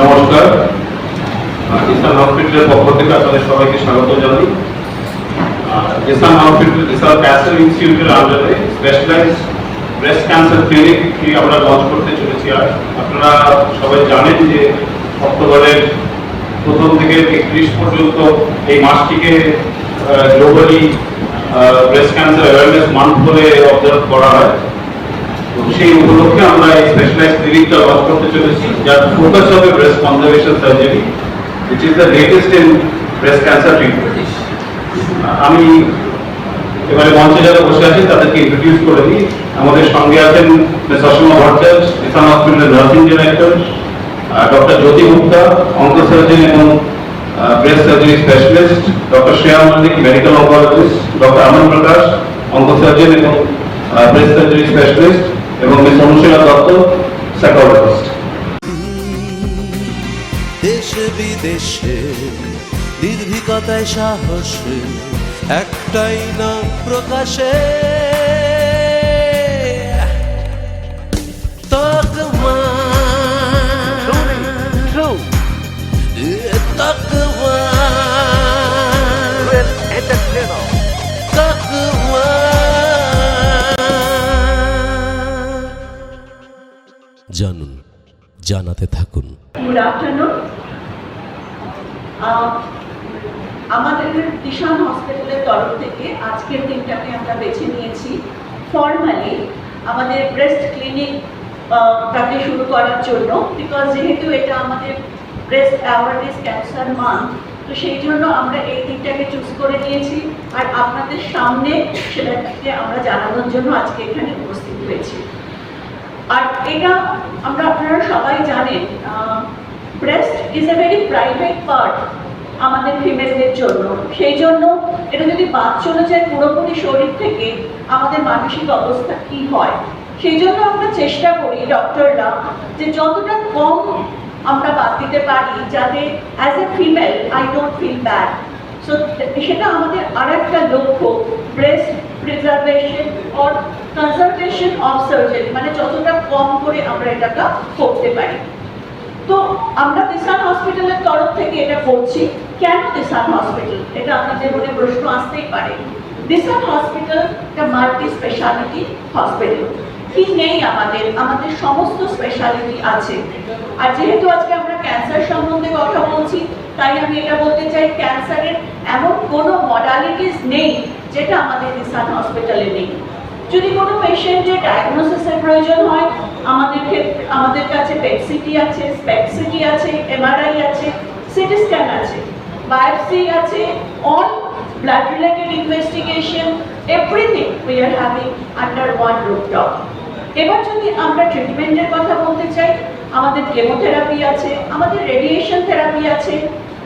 নমস্কার। ইসলাম হসপিটালের পক্ষ থেকে আপনাদের সবাইকে স্বাগত জানাই। ইসলাম হসপিটাল ইসলাম ক্যান্সার ইনস্টিটিউটের আন্ডারে স্পেশালাইজ ব্রেস্ট ক্যান্সার ক্লিনিকটি আমরা লঞ্চ করতে চলেছি আর আপনারা সবাই জানেন যে অক্টোবরের প্রথম থেকে একত্রিশ পর্যন্ত এই মাসটিকে globally breast cancer awareness month বলে অবজার্ভ করা হয়। সেই উপলক্ষে আমরা এই স্পেশালাইজ ক্লিনিকটা লঞ্চ করতে চলেছি, যার ফোকাস হবে breast conservation surgery which is the latest in breast cancer treatment. আমি এবারে মঞ্চে যারা বসে আছেন, তাদেরকে ইন্ট্রোডিউস করে দিই আমাদের সঙ্গে আছেন সসীমা ভট্টাচার্য ইসলাম হসপিটালের nursing director doctor Jyoti Gupta onco surgeon এবং breast surgery specialist doctor Shreya Mallick medical oncologist doctor Anand Prakash onco surgeon এবং ব্রেস্ট সার্জারি স্পেশালিস্ট এবং মিস অনুশীলা দত্ত সাইকোলজিস্ট দেশে বিদেশে নির্ভীকতায় সাহসে একটাই না প্রকাশে। জানুন, জানাতে থাকুন। আমাদের দিশান হসপিটালের তরফ থেকে আজকের দিনটাকে আমরা বেছে নিয়েছি। ফর্মালি আমাদের ব্রেস্ট ক্লিনিক তাকে শুরু করার জন্য বিকজ যেহেতু এটা আমাদের ব্রেস্ট অ্যাওয়ারনেস ক্যান্সার মান্থ তো সেই জন্য আমরা এই দিনটাকে চুজ করে নিয়েছি। আর আপনাদের সামনে সেটাকে আমরা জানানোর জন্য আজকে এখানে উপস্থিত হয়েছি। আর এটা আমরা আপনারা সবাই জানেন breast is a very private part আমাদের ফিমেলদের জন্য। সেই জন্য এটা যদি বাদ চলে যায় পুরোপুরি শরীর থেকে, আমাদের মানসিক অবস্থা কি হয়? সেই জন্য আমরা চেষ্টা করি ডক্টররা যে যতটা কম আমরা বাদ দিতে পারি, যাতে as a female I don't feel bad so সেটা আমাদের আর একটা লক্ষ্য breast preservation or consultation of surgery মানে যতটা কম করে আমরা এটাকে করতে পারি। তো আমরা দিসান হসপিটালের তরফ থেকে এটা করছি। কেন দিসান হসপিটাল? এটা আপনাদের মনে প্রশ্ন আসতেই পারে। দিসান হসপিটাল একটা মাল্টি স্পেশালিটি হসপিটাল। কি নেই আমাদের? আমাদের সমস্ত স্পেশালিটি আছে। আর যেহেতু আজকে আমরা ক্যান্সার সম্বন্ধে কথা বলছি, তাই আমি এটা বলতে চাই, ক্যান্সারের এমন কোনো মডালিটিস নেই যেটা আমাদের দিসান হসপিটালে নেই। যদি কোনো পেশেন্টের ডায়াগনোসিসের প্রয়োজন হয় আমাদের আমাদের কাছে পেপসিটি আছে স্পেকসিটি আছে এমআরআই আছে সিটি স্ক্যান আছে বায়োপসি আছে on blood related investigation everything we are having under one rooftop এবার যদি আমরা ট্রিটমেন্টের কথা বলতে চাই, আমাদের কেমোথেরাপি আছে, আমাদের রেডিয়েশন থেরাপি আছে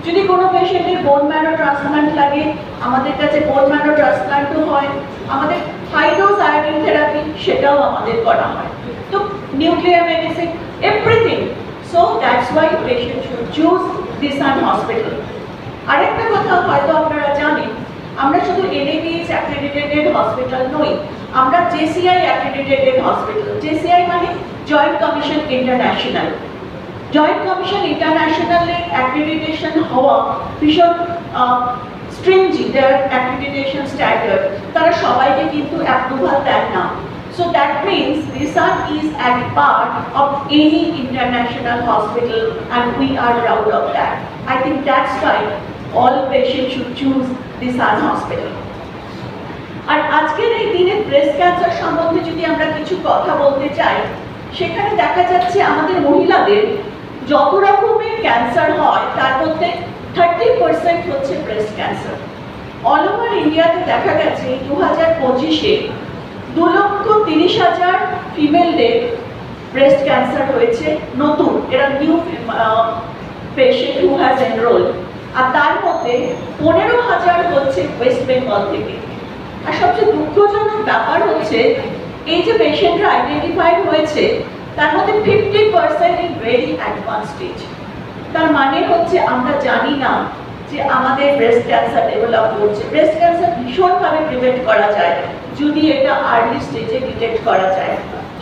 যদি কোনো পেশেন্টের বোন ম্যারো ট্রান্সপ্লান্ট লাগে, আমাদের কাছে বোন ম্যারো ট্রান্সপ্লান্টও হয়। আমাদের হাইড্রোজ আয়োডিন থেরাপি সেটাও আমাদের করা হয়। তো nuclear medicine everything so that's why patient should choose this an hospital আরেকটা কথা হয়তো আপনারা জানেন, আমরা শুধু এনএবিএস অ্যাক্রেডিটেড হসপিটাল নই, আমরা জেসিআই অ্যাক্রেডিটেড হসপিটাল জেসিআই মানে Joint Commission International Joint Commission ইন্টারন্যাশনালের accreditation হওয়া ভীষণ স্ট্রিংজি দেয়ার অ্যাক্রেডিটেশন স্ট্যান্ডার্ড তারা সবাইকে কিন্তু অ্যাপ্রুভাল দেন না So that means Nissan is at part of any international hospital and we are proud of that. I think that's why all patients should choose Nissan Hospital. আর আজকের এই দিনে breast cancer সম্বন্ধে যদি আমরা কিছু কথা বলতে চাই, সেখানে দেখা যাচ্ছে আমাদের মহিলাদের যত রকমের ক্যান্সার হয়, তার মধ্যে থার্টি পার্সেন্ট হচ্ছে ব্রেস্ট ক্যান্সার অল ওভার ইন্ডিয়াতে দেখা গেছে দু হাজার পঁচিশে দু লক্ষ তিরিশ হাজার ফিমেলদের ব্রেস্ট ক্যান্সার হয়েছে, নতুন, এরা new patient who has enroll আর তার মধ্যে পনেরো হাজার হচ্ছে ওয়েস্ট বেঙ্গল থেকে। আর সবচেয়ে দুঃখজনক ব্যাপার হচ্ছে, এই যে পেশেন্টরা আইডেন্টিফাইড হয়েছে তার মধ্যে fifty percent in very advance stage তার মানে হচ্ছে আমরা জানি না যে আমাদের ব্রেস্ট ক্যান্সার ডেভেলপ করছে ব্রেস্ট ক্যান্সার ভীষণভাবে প্রিভেন্ট করা যায়, যদি এটা আর্লি স্টেজে ডিটেক্ট করা যায়।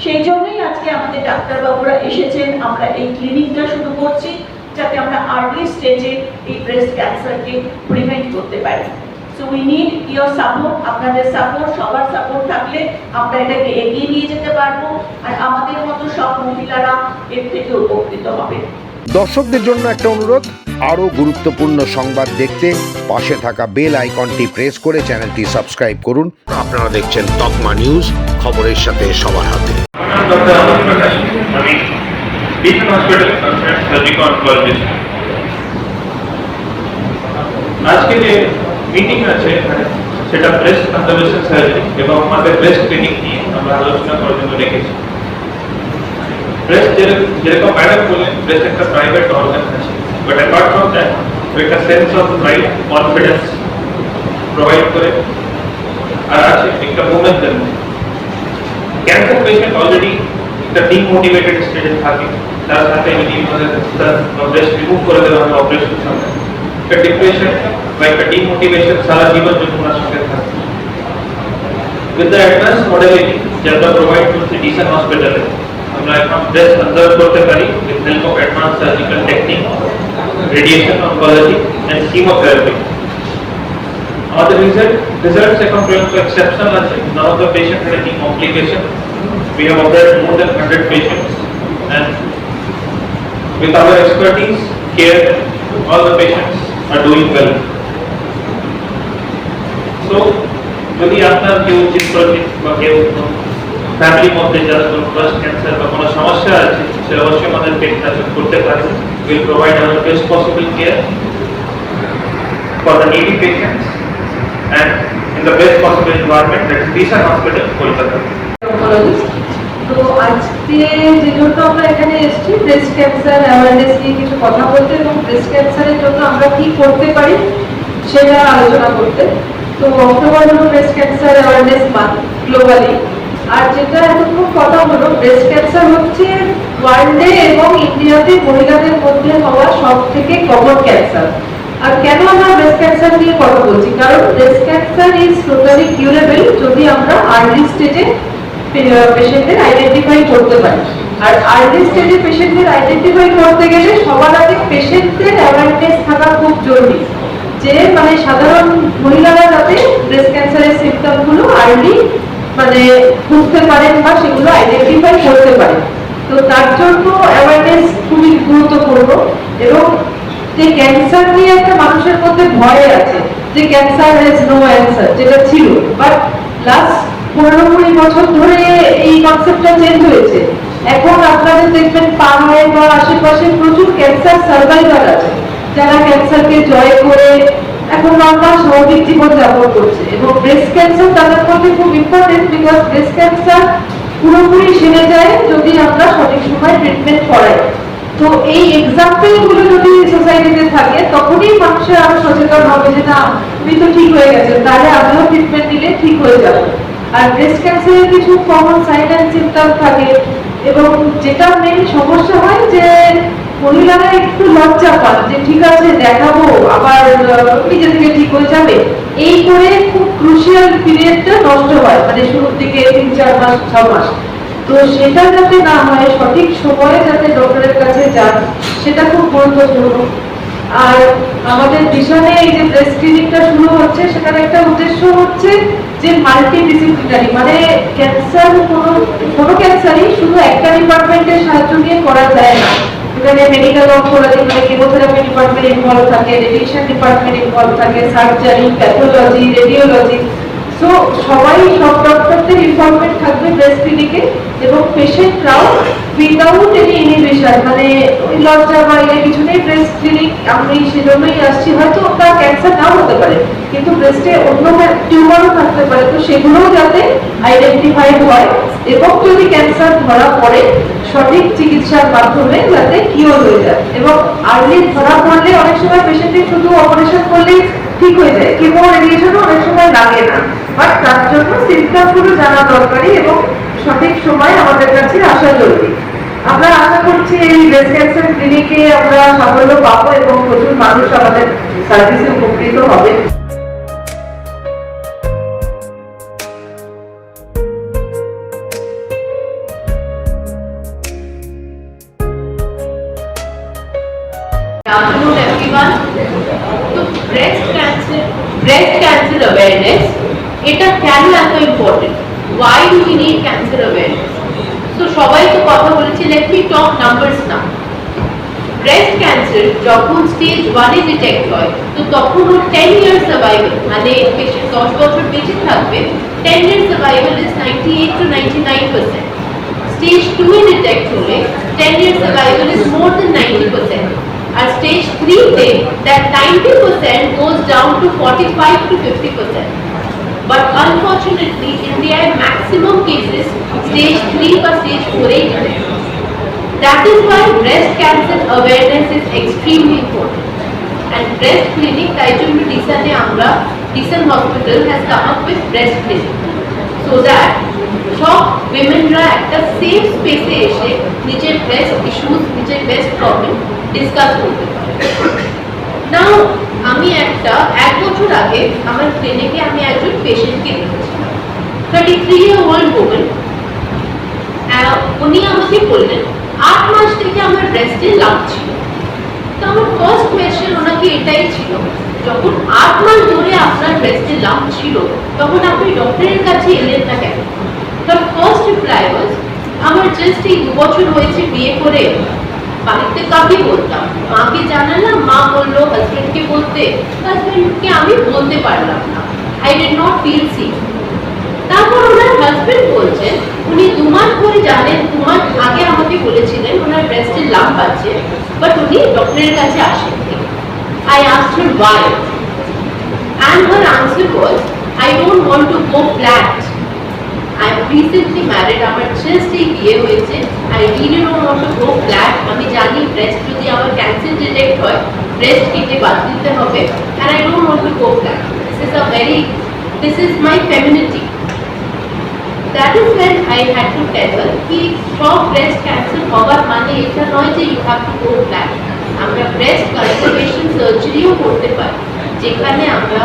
সেই জন্যই আজকে আমাদের ডাক্তারবাবুরা এসেছেন। আমরা এই ক্লিনিকটা শুরু করছি, যাতে আমরা আর্লি স্টেজে এই ব্রেস্ট ক্যান্সারকে প্রিভেন্ট করতে পারি। So we need your support আপনাদের সাপোর্ট সবার সাপোর্ট থাকলে আমরা এটাকে এগিয়ে নিয়ে যেতে পারব। আর আমাদের মতো সব মহিলারা এর থেকে উপকৃত হবে। দর্শকদের জন্য একটা অনুরোধ আরও গুরুত্বপূর্ণ সংবাদ দেখতে পাশে থাকা বেল আইকনটি প্রেস করে চ্যানেলটি সাবস্ক্রাইব করুন। আপনারা দেখছেন তকমা নিউজ খবরের সাথে সবার হাতে। আজকে যে মিটিং আছে এখানে সেটা ব্রেস্ট কনজারভেশন সার্জারি এবং আমাদের ব্রেস্ট ক্লিনিক নিয়ে আমরা আলোচনা করার জন্য রেখেছি। ব্রেস্ট যেরকম ম্যাডাম বললেন ব্রেস্ট একটা প্রাইভেট অর্গান আছে বাট অ্যাপার্ট ফ্রম দ্যাট একটা sense of pride confidence provide করে। আর আছে একটা মুভমেন্টের মধ্যে ক্যান্সার পেশেন্ট অলরেডি একটা ডিমোটিভেটেড স্টেজে থাকে, তার সাথে ব্রেস্ট রিমুভ করে দেওয়া হয় অপারেশন সামনে। একটা ডিপ্রেশন বা একটা ডিমোটিভেশন সারা জীবন জন্য ওনার সঙ্গে থাকে উইথ দ্য অ্যাডভান্স মডেলিটি যে আমরা প্রোভাইড করছি ডিসেন হসপিটালে আমরা এখন ব্রেস্ট কনজার্ভ করতে পারি with help of advance surgical technique radiation oncology and chemotherapy আমাদের রিজাল্ট রিজাল্টস এখন পর্যন্ত এক্সেপশনাল আছে none of the patient had any complication. We have operated more than 100 patients, and with our expertise, care, all the patients are doing well so যদি আপনার কেউ চিত্রজিৎ বা কেউ ফ্যামিলির মধ্যে যারা কোনো ব্রেস্ট ক্যান্সার বা কোনো সমস্যা আছে সে অবশ্যই আমাদের পেট করতে পারে will provide our best possible care for the needy patients and in the best possible environment that is Vision Hospital, Kolkata. oncologist. তো আজকে যে আমরা এখানে এসেছি ব্রেস্ট ক্যান্সার অ্যাওয়ারনেস নিয়ে কিছু কথা বলতে এবং ব্রেস্ট ক্যান্সারের জন্য আমরা কি করতে পারি সেটা আলোচনা করতে। তো অক্টোবর ব্রেস্ট ক্যান্সার অ্যাওয়ারনেস আর যেটা হলো ব্রেস্ট ক্যান্সার হচ্ছে ওয়ার্ল্ডে এবং ইন্ডিয়াতে মহিলাদের মধ্যে হওয়া সব থেকে কমন ক্যান্সার আর কেন আমরা ব্রেস্ট ক্যান্সার নিয়ে কথা বলছি? কারণ breast cancer is totally curable যদি আমরা আর্লি স্টেজে পেশেন্টের আইডেন্টিফাই করতে পারি। আর আর্লি স্টেজে পেশেন্টের আইডেন্টিফাই করতে গেলে সবার আগে পেশেন্টের অ্যাওয়ারনেস থাকা খুব জরুরি। যে মানে সাধারণ মহিলারা যাতে ব্রেস্ট ক্যান্সারের সিমটমগুলো আর্লি মানে বুঝতে পারেন বা সেগুলো আইডেন্টিফাই করতে পারেন। তো তার জন্য অ্যাওয়ারনেস খুবই গুরুত্বপূর্ণ এবং যে ক্যান্সার নিয়ে একটা মানুষের মধ্যে ভয় আছে, যে ক্যান্সার হ্যাজ নো অ্যান্সার যেটা ছিল। বাট লাস্ট পনেরো কুড়ি বছর ধরে এই কনসেপ্টটা চেঞ্জ হয়েছে। এখন আপনাদের দেখবেন পাড়ায় বা আশেপাশে প্রচুর ক্যান্সার সার্ভাইভার আছে, যারা ক্যান্সারকে জয় করে এখন নর্মাল স্বাভাবিক জীবন করছে। এবং ব্রেস্ট ক্যান্সার তাদের মধ্যে খুব ইম্পর্টেন্ট বিকজ ব্রেস্ট ক্যান্সার পুরোপুরি সেরে যায় যদি আমরা সঠিক সময় ট্রিটমেন্ট করাই। তো এই এক্সাম্পলগুলো যদি সোসাইটিতে থাকে, তখনই মানুষের আরও সচেতন হবে যে না উনি তো ঠিক হয়ে গেছেন তাহলে আমিও ট্রিটমেন্ট নিলে ঠিক হয়ে যাব। আর ব্রেস্ট ক্যান্সারের কিছু কমন সাইন অ্যান্ড সিমটম থাকে। এবং যেটা মেন সমস্যা হয় যে, মহিলারা একটু লজ্জা পান যে, ঠিক আছে, দেখাবো, আবার নিজে থেকে ঠিক হয়ে যাবে। এই করে খুব ক্রুশিয়াল পিরিয়ডটা নষ্ট হয় মানে শুরুর দিকে তিন, চার মাস, ছ মাস। তো সেটা যাতে না হয়, সঠিক সময়ে যাতে ডক্টরের কাছে যান, সেটা খুব গুরুত্বপূর্ণ। আর আমাদের মিশনে এই যে ব্রেস্ট ক্লিনিকটা শুরু হচ্ছে সেটার একটা উদ্দেশ্য হচ্ছে যে মাল্টি ডিসিপ্লিনারি মানে ক্যান্সার কোনো কোনো ক্যান্সারই শুধু একটা ডিপার্টমেন্টের সাহায্য নিয়ে করা যায় না। এখানে মেডিকেল অঙ্কোলজি মানে কেমোথেরাপি ডিপার্টমেন্ট ইনভলভ থাকে রেডিয়েশন ডিপার্টমেন্ট ইনভলভ থাকে সার্জারি প্যাথোলজি রেডিওলজি সো সবাই সব ডক্টরদের ইনভলভমেন্ট থাকবে ব্রেস্ট ক্লিনিকে এবং পেশেন্টরাও উইদাউট এনি ইনহিবিশন মানে ওই লজ্জা বা এর কিছু নেই ব্রেস্ট ক্লিনিক আমি সেজন্যই আসছি। হয়তো তার ক্যান্সার নাও হতে পারে, কিন্তু ব্রেস্টে অন্য টিউমারও থাকতে পারে। তো সেগুলোও যাতে আইডেন্টিফাইড হয় এবং যদি ক্যান্সার ধরা পড়ে, সঠিক চিকিৎসার মাধ্যমে যাতে কিওর হয়ে যায়। এবং আর্লি ধরা পড়লে অনেক সময় পেশেন্টের শুধু অপারেশন করলে ঠিক হয়ে যায়। কেমো রেডিয়েশনও অনেক সময় লাগে না। বাট তার জন্য সিমটমগুলো জানা দরকারি এবং সঠিক সময় আমাদের কাছে আসা জরুরি। আমরা আশা করছি এই ব্রেস্ট ক্যান্সার ক্লিনিকে আমরা সাফল্য পাবো এবং প্রচুর মানুষ আমাদের সার্ভিসে উপকৃত হবে। এটা কেন এত important why we need cancer awareness সবাই তো কথা বলেছে লেট মি টক নাম্বারস না ব্রেস্ট ক্যান্সার যখন স্টেজ ওয়ানে ডিটেক্ট হয় তো তখন ওর টেন ইয়ার সার্ভাইভাল মানে পেশেন্ট দশ বছর বেঁচে থাকবে ten year survival is ninety eight to ninety nine percent stage two A detect হলে ten year survival is more than ninety percent R stage থ্রিতে that ninety percent goes down to forty five to fifty percent But unfortunately, India in maximum cases, stage 3 or stage 4 age detect. That is why breast cancer awareness is extremely important. And breast clinic, তাই জন্য ডিসানে আমরা, Desun hospital has come up with breast clinic. So that সব womenরা একটা safe space এ এসে নিজের breast issues, নিজের breast problem discuss করতে পারে। নাও আমি একটা, এক বছর আগে আমার ক্লিনিকে আমি একজন পেশেন্টকে দেখেছিলাম thirty three year old women উনি আমাকে বললেন, আট মাস থেকে আমার ব্রেস্টে লাভ ছিল তো আমার ফার্স্ট কোয়েশ্চেন ওনাকে এটাই ছিল, যখন আট মাস ধরে আপনার ব্রেস্টে লাভ ছিল তখন আপনি ডক্টরের কাছে এলেন না কেন? তার ফার্স্ট রিপ্লাই আমার জাস্ট এই দু বছর হয়েছে বিয়ে করে বাড়িতে কাকে বলতাম? মাকে জানালাম, মা বলল হাজবেন্ডকে বলতে? হাজবেন্ডকে আমি বলতে পারলাম না। I did not feel C তারপর ওনার হাজবেন্ড বলছেন, উনি দু মাস ধরে জানেন, দু মাস আগে আমাকে বলেছিলেন, ওনার ব্রেস্টের লাভ আছে বাট উনি ডক্টরের কাছে আসেননি। I asked her why and her answer was, I don't want to go flat. I am recently married আমার জাস্ট এই বিয়ে হয়েছে I really don't want to go flat. আমি জানি ব্রেস্ট যদি আমার ক্যান্সার ডিটেক্ট হয় ব্রেস্ট কেটে বাদ দিতে হবে and I don't want to go flat. This is a very, this is my femininity. That is when I had to tell her কি সব ব্রেস্ট ক্যান্সার হওয়ার মানে এটা নয় যে you have to go flat আমরা ব্রেস্ট কনজারভেশন সার্জারিও করতে পারি যেখানে আমরা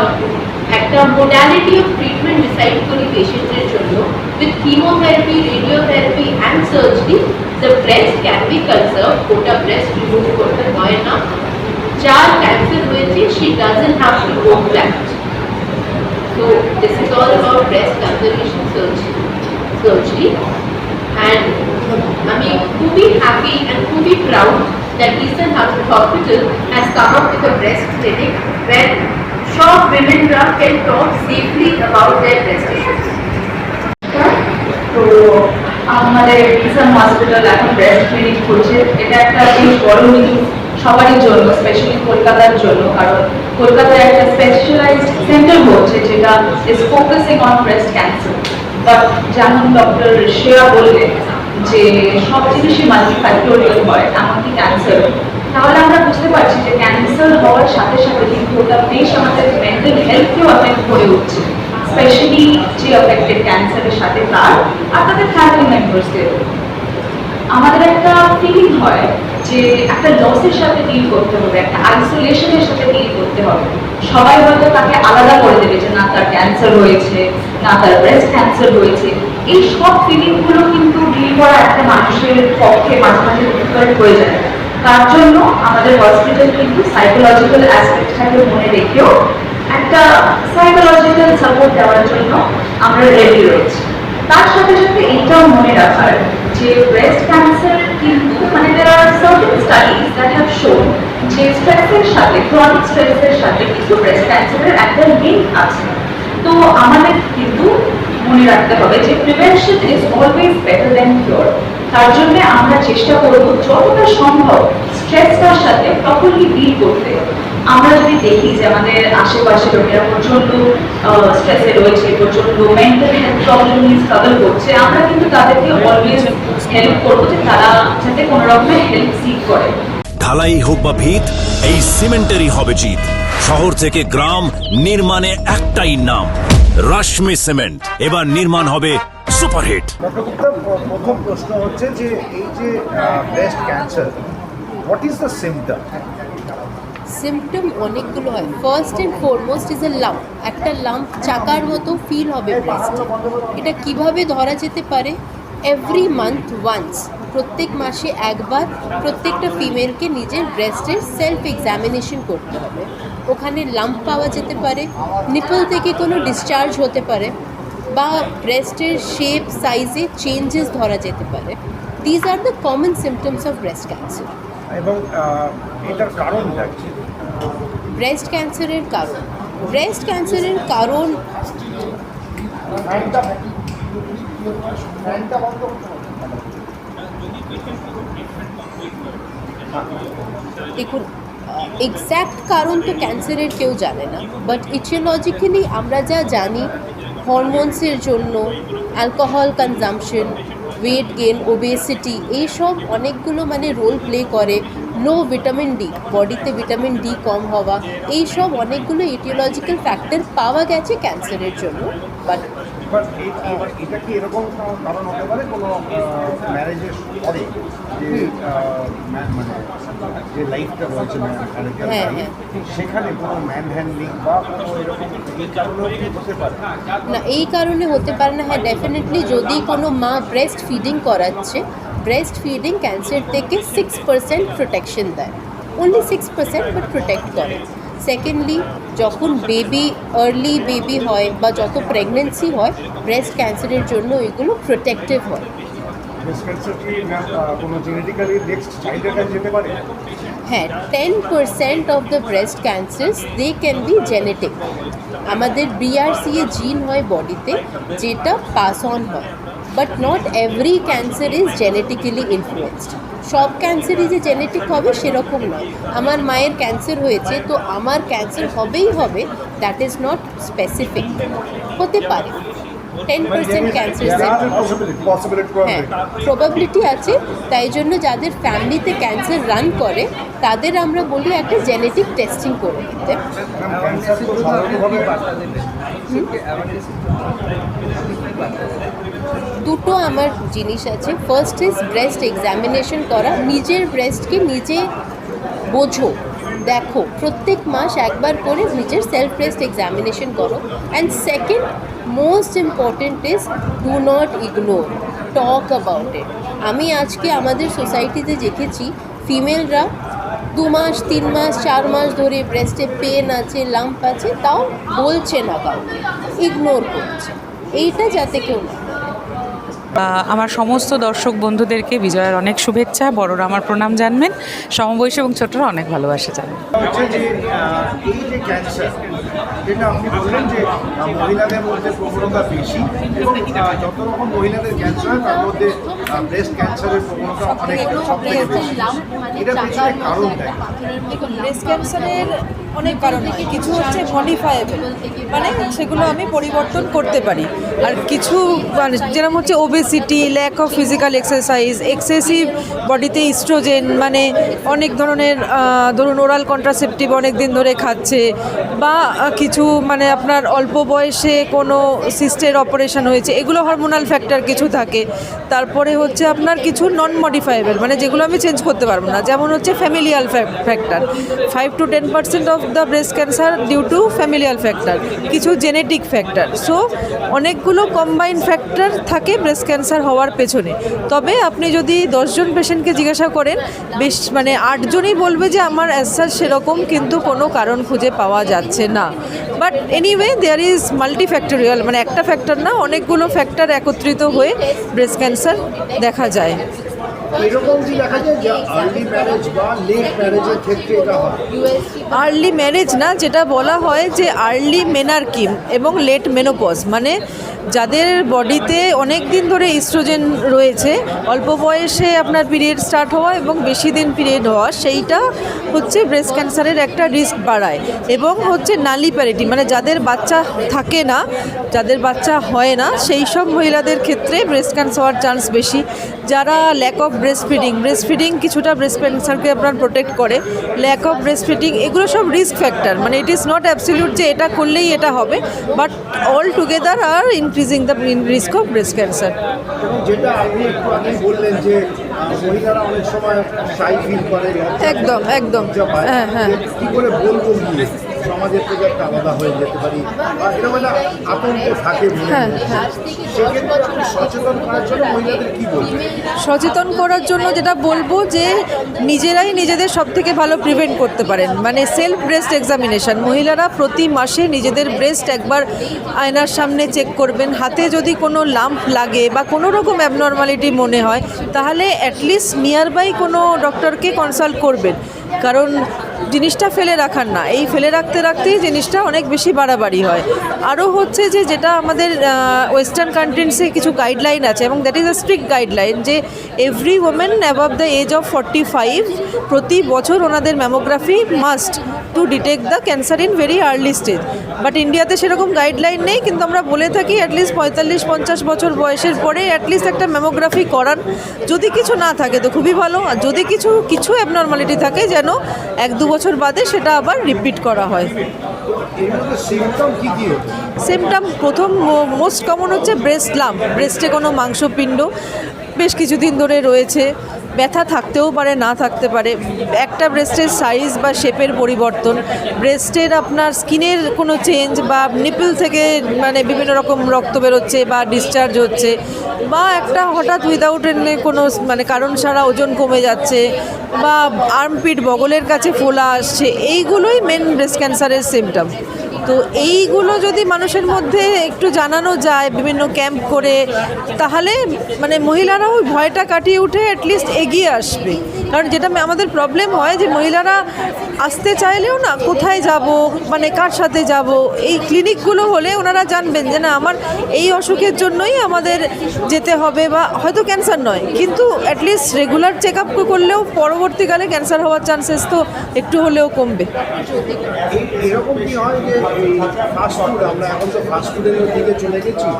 একটা মোডালিটি অফ ট্রিটমেন্ট ডিসাইড করি পেশেন্টের জন্য with chemotherapy radiotherapy and surgery the breast can be conserve গোটা ব্রেস্ট রিমুভ করতে হয় না যার ক্যান্সার হয়েছে she doesn't have to go flat So this is all about breast conservation surgery. surgery. And আমি খুবই happy and খুবই proud that Eastern Hospital has come up with a breast clinic where sure women can talk safely about their breast issues. আমাদের Kishan hospital এখন breast clinic এটা একটা বেশ বড় news সবারই জন্য স্পেশালি কলকাতার জন্য। কারণ কলকাতায় একটা স্পেশালাইজড সেন্টার হচ্ছে যেটা is focusing on breast cancer but যেমন ডক্টর শ্রেয়া বললেন যে সব জিনিসই মাল্টিফ্যাক্টোরিয়াল হয়, এমনকি ক্যান্সার তাহলে আমরা বুঝতে পারছি যে ক্যান্সার হওয়ার সাথে সাথে কিন্তু ওটা বেশ আমাদের মেন্টাল হেলথকেও অ্যাফেক্ট হয়ে উঠছে স্পেশালি যে অ্যাফেক্টেড ক্যান্সারের সাথে তার আর তাদের ফ্যামিলি মেম্বার্সদের আমাদের একটা ফিলিং হয় যে একটা লসের সাথে ডিল করতে হবে, একটা আইসোলেশনের সাথে ডিল করতে হবে। সবাই হয়তো তাকে আলাদা করে দেবে যে না, তার ক্যান্সার হয়েছে, না, তার ব্রেস্ট ক্যান্সার হয়েছে। এই সব ফিলিংগুলো কিন্তু ডিল করা একটা মানুষের পক্ষে মাঝে মাঝে ডিফিকাল্ট হয়ে যায়। তার জন্য আমাদের হসপিটাল কিন্তু সাইকোলজিক্যাল অ্যাসপেক্টটাকে মনে রেখেও একটা সাইকোলজিক্যাল সাপোর্ট দেওয়ার জন্য আমরা রেডি রয়েছি। তার সাথে সাথে এইটাও মনে রাখার যে ব্রেস্ট ক্যান্সার কিন্তু মানে there are certain studies that have shown যে স্ট্রেসের সাথে ক্রনিক স্ট্রেসের সাথে কিন্তু ব্রেস্ট ক্যান্সারের একটা লিঙ্ক আছে। তো আমাদের কিন্তু মনে রাখতে হবে যে prevention is always better than cure তার জন্য আমরা চেষ্টা করব যতটা সম্ভব স্ট্রেসটার সাথে প্রপারলি ডিল করতে। আমরা যদি দেখি যে আমাদের আশেপাশে লোকেরা প্রচণ্ড স্ট্রেসে রয়েছে প্রচণ্ড মেন্টাল হেলথ প্রবলেম নিয়ে স্ট্রাগল করছে, আমরা কিন্তু তাদেরকে অলওয়েজ হেল্প করব যে তারা যাতে কোনো রকমের হেল্প সিক করে। ঢালাই হোক বা ভিত, এই সিমেন্টেরই হবে জিত। শহর থেকে গ্রাম নির্মাণে একটাই নাম। রাশমি সিমেন্ট। এবার নির্মাণ হবে সুপারহিট। প্রথম প্রশ্ন হচ্ছে যে এই যে breast cancer what is the symptom symptom অনেকগুলো হয়। First and foremost is a lump একটা লাম্প চাকার মতো ফিল হবে ব্রেস্টে এটা কীভাবে ধরা যেতে পারে? এভরি মান্থ ওয়ান্স প্রত্যেক মাসে একবার প্রত্যেকটা ফিমেলকে নিজের ব্রেস্টের সেলফ এক্সামিনেশন করতে হবে। লাম্প পাওয়া যেতে পারে নিপল থেকে কোনো ডিসচার্জ হতে পারে বা ব্রেস্টের শেপ সাইজে চেঞ্জেস ধরা যেতে পারে। These are the common symptoms of breast cancer এবং এটার কারণটা কি? ব্রেস্ট ক্যান্সারের কারণ। ব্রেস্ট ক্যান্সারের কারণ। দেখুন এক্স্যাক্ট কারণ তো ক্যান্সারের কেউ জানে না। বাট ইটিওলজিক্যালি আমরা যা জানি হরমোনসের জন্য alcohol consumption weight gain obesity এইসব অনেকগুলো মানে রোল প্লে করে। লো ভিটামিন ডি বডিতে ভিটামিন ডি কম হওয়া, এইসব অনেকগুলো ইটিওলজিক্যাল ফ্যাক্টর পাওয়া গেছে ক্যান্সারের জন্য। বাট এবার এটা কি এরকম কারণ হতে পারে? কোনো ম্যারেজের পরে যে মানে যে লাইফটা রয়েছে হ্যাঁ, সেখানে কোনো ম্যান হ্যান্ডলিং বা কোনো এরকম এই কারণেও কি হতে পারে? না এই কারণে হতে পারে না। হ্যাঁ ডেফিনেটলি যদি কোনো মা ব্রেস্ট ফিডিং করাচ্ছে ব্রেস্ট ফিডিং ক্যান্সার থেকে সিক্স পার্সেন্ট প্রোটেকশন দেয়। Only six percent but protect করে। সেকেন্ডলি যখন বেবি আর্লি বেবি হয় বা যত প্রেগনেন্সি হয় ব্রেস্ট ক্যান্সারের জন্য এগুলো প্রোটেক্টিভ হয়। হ্যাঁ ten percent of the breast cancers they can be genetic আমাদের বিআরসিএ জিন হয় বডিতে যেটা পাস অন হয় but not every cancer is genetically influenced সব ক্যান্সারই যে জেনেটিক হবে সেরকম নয়। আমার মায়ের ক্যান্সার হয়েছে তো আমার ক্যান্সার হবেই হবে দ্যাট ইজ নট স্পেসিফিক হতে পারে। টেন পার্সেন্ট ক্যান্সার হ্যাঁ প্রবাবিলিটি আছে তাই জন্য যাদের ফ্যামিলিতে ক্যান্সার রান করে তাদের আমরা বলি একটা জেনেটিক টেস্টিং করে দিতে সাধারণভাবে দুটো আমার জিনিস আছে। ফার্স্ট ইজ ব্রেস্ট এক্সামিনেশন করা। নিজের ব্রেস্টকে নিজে বোঝো, দেখো। প্রত্যেক মাস একবার করে নিজের সেলফ ব্রেস্ট এক্সামিনেশন করো। And second most important is do not ignore talk about it আমি আজকে আমাদের সোসাইটিতে দেখেছি ফিমেলরা দু মাস, তিন মাস, চার মাস ধরে ব্রেস্টে পেন আছে লাম্প আছে, তাও বলছে না কাউকে। ইগনোর করছে। এইটা যাতে কেউ না আমার সমস্ত দর্শক বন্ধুদেরকে বিজয়ের অনেক শুভেচ্ছা, বড়রা আমার প্রণাম জানবেন, সমবয়সী এবং ছোটরা অনেক ভালোবাসা জানবেন। মহিলাদের মধ্যে প্রবণতা বেশি, এবং যত রকম মহিলাদের ক্যান্সার তার মধ্যে ব্রেস্ট ক্যান্সারের প্রবণতা অনেক সব থেকে বেশি এটা পেছনে কারণটা কি? ব্রেস্ট ক্যান্সারের অনেক কারণ কিছু হচ্ছে মডিফায়েবল মানে সেগুলো আমি পরিবর্তন করতে পারি। আর কিছু মানে যেরকম হচ্ছে obesity lack of physical exercise excessive বডিতে ইস্ট্রোজেন মানে অনেক ধরনের ধরুন ওরাল কন্ট্রাসেপটিভ অনেক দিন ধরে খাচ্ছে বা কিছু মানে আপনার অল্প বয়সে কোনো সিস্টের অপারেশন হয়েছে এগুলো হরমোনাল ফ্যাক্টর কিছু থাকে। তারপরে হচ্ছে আপনার কিছু নন মডিফাইবেল মানে যেগুলো আমি চেঞ্জ করতে পারব না। যেমন হচ্ছে familial factor five to ten percent of the breast cancer due to familial factor কিছু জেনেটিক ফ্যাক্টর সো অনেকগুলো কম্বাইন ফ্যাক্টর থাকে ব্রেস্ট ক্যান্সার হওয়ার পেছনে। তবে আপনি যদি দশজন পেশেন্টকে জিজ্ঞাসা করেন, বেশ মানে আটজনই বলবে যে আমার অ্যাসার সেরকম, কিন্তু কোনো কারণ খুঁজে পাওয়া যাচ্ছে না। But anyway there is multifactorial মানে একটা ফ্যাক্টর না, অনেকগুলো ফ্যাক্টর একত্রিত হয়ে ব্রেস্ট ক্যান্সার দেখা যায়। এরকম কি দেখা যায় যে আর্লি ম্যারেজ বা লেট ম্যারেজের ক্ষেত্রে এটা হয়। আর্লি ম্যারেজ না, যেটা বলা হয় যে আর্লি মেনারকিম এবং লেট মেনোপজ মানে যাদের বডিতে অনেক দিন ধরে ইস্ট্রোজেন রয়েছে, অল্প বয়সে আপনার পিরিয়ড স্টার্ট হওয়া এবং বেশি দিন পিরিয়ড হওয়া, সেইটা হচ্ছে ব্রেস্ট ক্যান্সারের একটা রিস্ক বাড়ায় এবং হচ্ছে নালি প্যারিটি মানে যাদের বাচ্চা থাকে না, যাদের বাচ্চা হয় না, সেই সব মহিলাদের ক্ষেত্রে ব্রেস্ট ক্যান্সার হওয়ার চান্স বেশি। যারা lack of breast feeding breast feeding কিছুটা ব্রেস্ট ক্যান্সারকে আপনার প্রোটেক্ট করে ল্যাক অফ ব্রেস্ট ফিডিং এগুলো সব রিস্ক ফ্যাক্টর মানে ইট ইজ নট অ্যাবসলিউট যে এটা করলেই এটা হবে but all together are increasing the risk of breast cancer যেটা আপনি একটু আগেই বললেন যে মহিলারা অনেক সময় শাই ফিল করে একদম একদম। হ্যাঁ হ্যাঁ। কি করে বলব গিয়ে? সমাজের থেকে একটা আলাদা হয়ে যেতে পারি। বা এরকম একটা আতঙ্ক থাকে হ্যাঁ, সচেতন করার জন্য মহিলাদের কি বলবেন সচেতন করার জন্য যেটা বলব যে নিজেরাই নিজেদের সব থেকে ভালো প্রিভেন্ট করতে পারেন। মানে সেলফ ব্রেস্ট এক্সামিনেশন মহিলারা প্রতি মাসে নিজেদের ব্রেস্ট একবার আয়নার সামনে চেক করবেন। হাতে যদি কোনো লাম্প লাগে বা কোনো রকম অ্যাবনর্মালিটি মনে হয় তাহলে অ্যাটলিস্ট নিয়ার বাই কোনো ডক্টরকে কনসাল্ট করবেন। কারণ জিনিসটা ফেলে রাখার না। এই ফেলে রাখতে রাখতেই জিনিসটা অনেক বেশি বাড়াবাড়ি হয়। আরও হচ্ছে যে যেটা আমাদের ওয়েস্টার্ন কান্ট্রিজে কিছু গাইডলাইন আছে এবং that is a strict guideline যে every women above the age of forty five প্রতি বছর ওনাদের mammography must to detect the cancer in very early stage but ইন্ডিয়াতে সেরকম গাইডলাইন নেই, কিন্তু আমরা বলে থাকি অ্যাটলিস্ট পঁয়তাল্লিশ, পঞ্চাশ বছর বয়সের পরে অ্যাটলিস্ট একটা ম্যামোগ্রাফি করান। যদি কিছু না থাকে তো খুবই ভালো। আর যদি কিছু কিছু অ্যাবনর্মালিটি থাকে যেন এক দু বছর বাদে সেটা আবার রিপিট করা হয়। সিমটম প্রথম মোস্ট কমন হচ্ছে ব্রেস্ট লাম্প ব্রেস্টে কোনো মাংসপিণ্ড, বেশ কিছুদিন ধরে রয়েছে। ব্যথা থাকতেও পারে, না থাকতে পারে। একটা ব্রেস্টের সাইজ বা শেপের পরিবর্তন। ব্রেস্টের আপনার স্কিনের কোনো চেঞ্জ বা নিপল থেকে মানে বিভিন্ন রকম রক্ত বেরোচ্ছে বা ডিসচার্জ হচ্ছে বা একটা হঠাৎ উইদাউট কোনো মানে কারণ ছাড়া ওজন কমে যাচ্ছে বা আর্মপিট বগলের কাছে ফোলা আসছে, এইগুলোই মেন ব্রেস্ট ক্যান্সারের সিমটম তো এইগুলো যদি মানুষের মধ্যে একটু জানানো যায়, বিভিন্ন ক্যাম্প করে, তাহলে মানে মহিলারা ওই ভয়টা কাটিয়ে উঠে অ্যাটলিস্ট এগিয়ে আসবে। কারণ যেটা আমাদের প্রবলেম হয় যে মহিলারা আসতে চাইলেও না, কোথায় যাব মানে কার সাথে যাব? এই ক্লিনিকগুলো হলে ওনারা জানবেন যে না, আমার এই অসুখের জন্যই আমাদের যেতে হবে বা হয়তো ক্যান্সার নয়। কিন্তু অ্যাটলিস্ট রেগুলার চেক আপ করলেও পরবর্তীকালে ক্যান্সার হওয়ার চান্সেস তো একটু হলেও কমবে। এরকম কি হয় যে এই ফাস্ট আমরা এখন তো ফাস্ট ফুডের দিকে চলে গেছি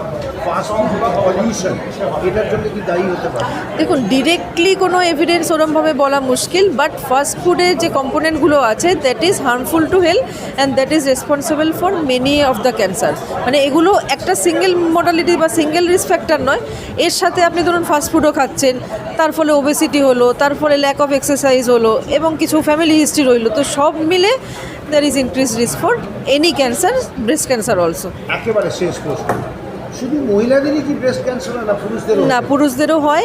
দেখুন ডিরেক্টলি কোনো এভিডেন্স ওরমভাবে বলা মুশকিল বাট ফাস্ট ফুডের যে কম্পোনেন্টগুলো আছে that is harmful to health and that is responsible for many of the cancer মানে এগুলো একটা সিঙ্গেল মডালিটি বা সিঙ্গেল রিস্ক ফ্যাক্টর নয়। এর সাথে আপনি ধরুন ফাস্ট ফুডও খাচ্ছেন, তার ফলে ওবেসিটি হলো, তার ফলে ল্যাক অফ এক্সারসাইজ হলো, এবং কিছু ফ্যামিলি হিস্ট্রি রইল। তো সব মিলে there is increase risk for any cancer breast cancer also একেবারে শেষ প্রশ্ন। শুধু মহিলাদেরই কি ব্রেস্ট ক্যান্সার না পুরুষদেরও না পুরুষদেরও হয়।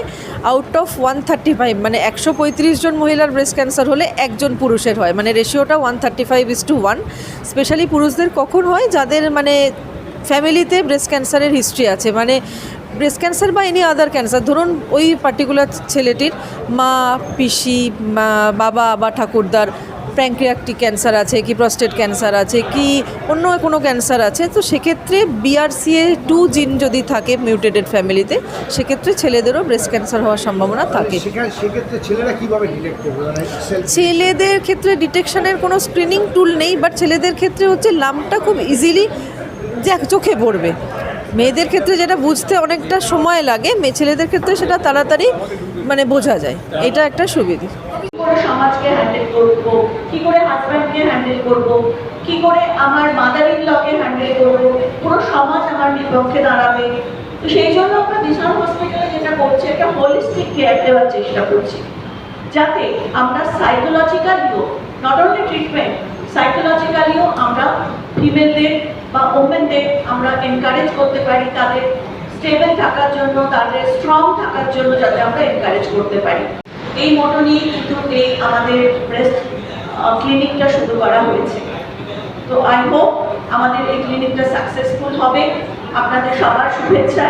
Out of one thirty five মানে একশো পঁয়ত্রিশ জন মহিলার ব্রেস্ট ক্যান্সার হলে একজন পুরুষের হয়। মানে রেশিওটা one thirty five is to one specially পুরুষদের কখন হয়? যাদের মানে ফ্যামিলিতে ব্রেস্ট ক্যান্সারের হিস্ট্রি আছে। মানে ব্রেস্ট ক্যান্সার বা এনি আদার ক্যান্সার ধরুন ওই পার্টিকুলার ছেলেটির মা পিসি বাবা বা ঠাকুরদার প্যাঙ্ক্রিয়াকটিক ক্যান্সার আছে কি প্রস্টেট ক্যান্সার আছে কি অন্য কোনো ক্যান্সার আছে তো সেক্ষেত্রে বিআরসিএ টু জিন যদি থাকে মিউটেটেড ফ্যামিলিতে সেক্ষেত্রে ছেলেদেরও ব্রেস্ট ক্যান্সার হওয়ার সম্ভাবনা থাকে। করবে? মানে ছেলেদের ক্ষেত্রে ডিটেকশনের কোনো স্ক্রিনিং টুল নেই বাট ছেলেদের ক্ষেত্রে হচ্ছে লামটা খুব ইজিলি চোখে পড়বে। মেয়েদের ক্ষেত্রে যেটা বুঝতে অনেকটা সময় লাগে মেয়ে ছেলেদের ক্ষেত্রে সেটা তাড়াতাড়ি মানে বোঝা যায়। এটা একটা সুবিধে। করে সমাজকে হ্যান্ডেল করব? কি করে হাজব্যান্ডকে হ্যান্ডেল করব? কি করে আমার মাদার ইন লকে হ্যান্ডেল করব? পুরো সমাজ আমার বিপক্ষে দাঁড়াবে। তো সেই জন্য আমরা দিশান হসপিটালে যেটা করছি, একটা হোলিস্টিক কেয়ার দেওয়ার চেষ্টা করছি। যাতে আমরা সাইকোলজিক্যালিও নট অনলি ট্রিটমেন্ট সাইকোলজিক্যালিও আমরা ফিমেলদের বা ওমেনদের আমরা এনকারেজ করতে পারি, তাদের স্টেবল থাকার জন্য, তাদের স্ট্রং থাকার জন্য যাতে আমরা এনকারেজ করতে পারি। এই মোটো নিয়ে কিন্তু এই আমাদের ব্রেস্ট ক্লিনিকটা শুরু করা হয়েছে। তো আই হোপ আমাদের এই ক্লিনিকটা সাকসেসফুল হবে। আপনাদের সবার শুভেচ্ছা।